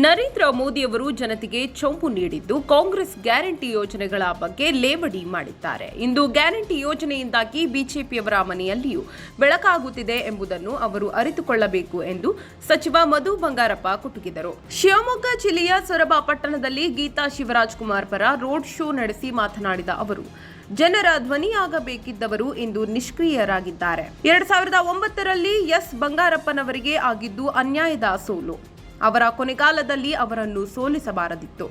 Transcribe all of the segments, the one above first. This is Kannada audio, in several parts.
ನರೇಂದ್ರ ಮೋದಿಯವರು ಜನತೆಗೆ ಚೊಂಬು ನೀಡಿದ್ದು ಕಾಂಗ್ರೆಸ್ ಗ್ಯಾರಂಟಿ ಯೋಜನೆಗಳ ಬಗ್ಗೆ ಲೇವಡಿ ಮಾಡಿದ್ದಾರೆ. ಇಂದು ಗ್ಯಾರಂಟಿ ಯೋಜನೆಯಿಂದಾಗಿ ಬಿಜೆಪಿಯವರ ಮನೆಯಲ್ಲಿಯೂ ಬೆಳಕಾಗುತ್ತಿದೆ ಎಂಬುದನ್ನು ಅವರು ಅರಿತುಕೊಳ್ಳಬೇಕು ಎಂದು ಸಚಿವ ಮಧು ಬಂಗಾರಪ್ಪ ಕುಟುಕಿದರು. ಶಿವಮೊಗ್ಗ ಜಿಲ್ಲೆಯ ಸೊರಬ ಪಟ್ಟಣದಲ್ಲಿ ಗೀತಾ ಶಿವರಾಜ್ ಕುಮಾರ್ ಪರ ರೋಡ್ ಶೋ ನಡೆಸಿ ಮಾತನಾಡಿದ ಅವರು, ಜನರ ಧ್ವನಿಯಾಗಬೇಕಿದ್ದವರು ಇಂದು ನಿಷ್ಕ್ರಿಯರಾಗಿದ್ದಾರೆ. ಎರಡ್ ಸಾವಿರದ ಒಂಬತ್ತರಲ್ಲಿ ಎಸ್ ಬಂಗಾರಪ್ಪನವರಿಗೆ ಆಗಿದ್ದು ಅನ್ಯಾಯದ ಸೋಲು. ಅವರ ಕೊನೆಗಾಲದಲ್ಲಿ ಅವರನ್ನು ಸೋಲಿಸಬಾರದಿತ್ತು.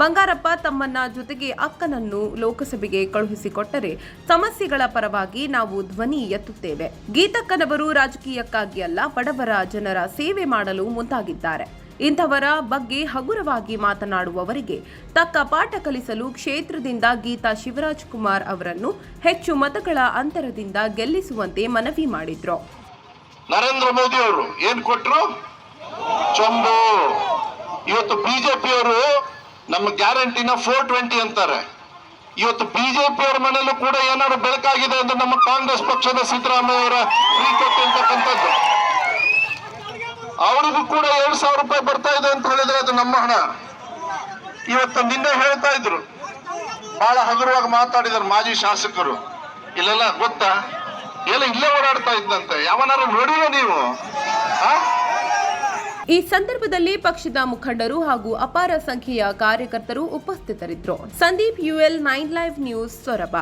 ಬಂಗಾರಪ್ಪ ತಮ್ಮನ್ನ ಜೊತೆಗೆ ಅಕ್ಕನನ್ನು ಲೋಕಸಭೆಗೆ ಕಳುಹಿಸಿಕೊಟ್ಟರೆ ಸಮಸ್ಯೆಗಳ ಪರವಾಗಿ ನಾವು ಧ್ವನಿ ಎತ್ತುತ್ತೇವೆ. ಗೀತಕ್ಕನವರು ರಾಜಕೀಯಕ್ಕಾಗಿ ಅಲ್ಲ, ಬಡವರ ಜನರ ಸೇವೆ ಮಾಡಲು ಮುಂದಾಗಿದ್ದಾರೆ. ಇಂಥವರ ಬಗ್ಗೆ ಹಗುರವಾಗಿ ಮಾತನಾಡುವವರಿಗೆ ತಕ್ಕ ಪಾಠ ಕಲಿಸಲು ಕ್ಷೇತ್ರದಿಂದ ಗೀತಾ ಶಿವರಾಜ್ ಕುಮಾರ್ ಅವರನ್ನು ಹೆಚ್ಚು ಮತಗಳ ಅಂತರದಿಂದ ಗೆಲ್ಲಿಸುವಂತೆ ಮನವಿ ಮಾಡಿದ್ರು. ನರೇಂದ್ರ ಮೋದಿ ಅವರು ಏನ್ ಕೊಟ್ರು? ಚೊಂಬು ಇವತ್ತು ಬಿಜೆಪಿಯವರು ನಮ್ಮ ಗ್ಯಾರಂಟಿನ ಫೋರ್ ಟ್ವೆಂಟಿ ಅಂತಾರೆ. ಇವತ್ತು ಬಿಜೆಪಿ ಅವರ ಮನೆಯಲ್ಲೂ ಕೂಡ ಏನಾದ್ರು ಬೆಳಕಾಗಿದೆ ಅಂದ್ರೆ ನಮ್ಮ ಕಾಂಗ್ರೆಸ್ ಪಕ್ಷದ ಸಿದ್ದರಾಮಯ್ಯ ಅವರ ಕೊಟ್ಟಿರ್ತಕ್ಕಂಥದ್ದು ಅವರಿಗೂ ಕೂಡ ಎರಡ್ ಸಾವಿರ ರೂಪಾಯಿ ಬರ್ತಾ ಇದೆ ಅಂತ ಹೇಳಿದ್ರೆ ಅದು ನಮ್ಮ ಹಣ. ಇವತ್ತು ನಿನ್ನೆ ಹೇಳ್ತಾ ಇದ್ರು. ಬಹಳ ಹಗುರವಾಗಿ ಮಾತಾಡಿದ್ರು ಮಾಜಿ ಶಾಸಕರು. ಇಲ್ಲೆಲ್ಲ ಗೊತ್ತಾ? ಎಲ್ಲ ಇಲ್ಲೇ ಓಡಾಡ್ತಾ ಇದ್ದಂತೆ. ಯಾವನಾರು ನೋಡಿಲ್ಲ ನೀವು? ಈ ಸಂದರ್ಭದಲ್ಲಿ ಪಕ್ಷದ ಮುಖಂಡರು ಹಾಗೂ ಅಪಾರ ಸಂಖ್ಯೆಯ ಕಾರ್ಯಕರ್ತರು ಉಪಸ್ಥಿತರಿದ್ದರು. Sandeep, UL nine live news Soraba.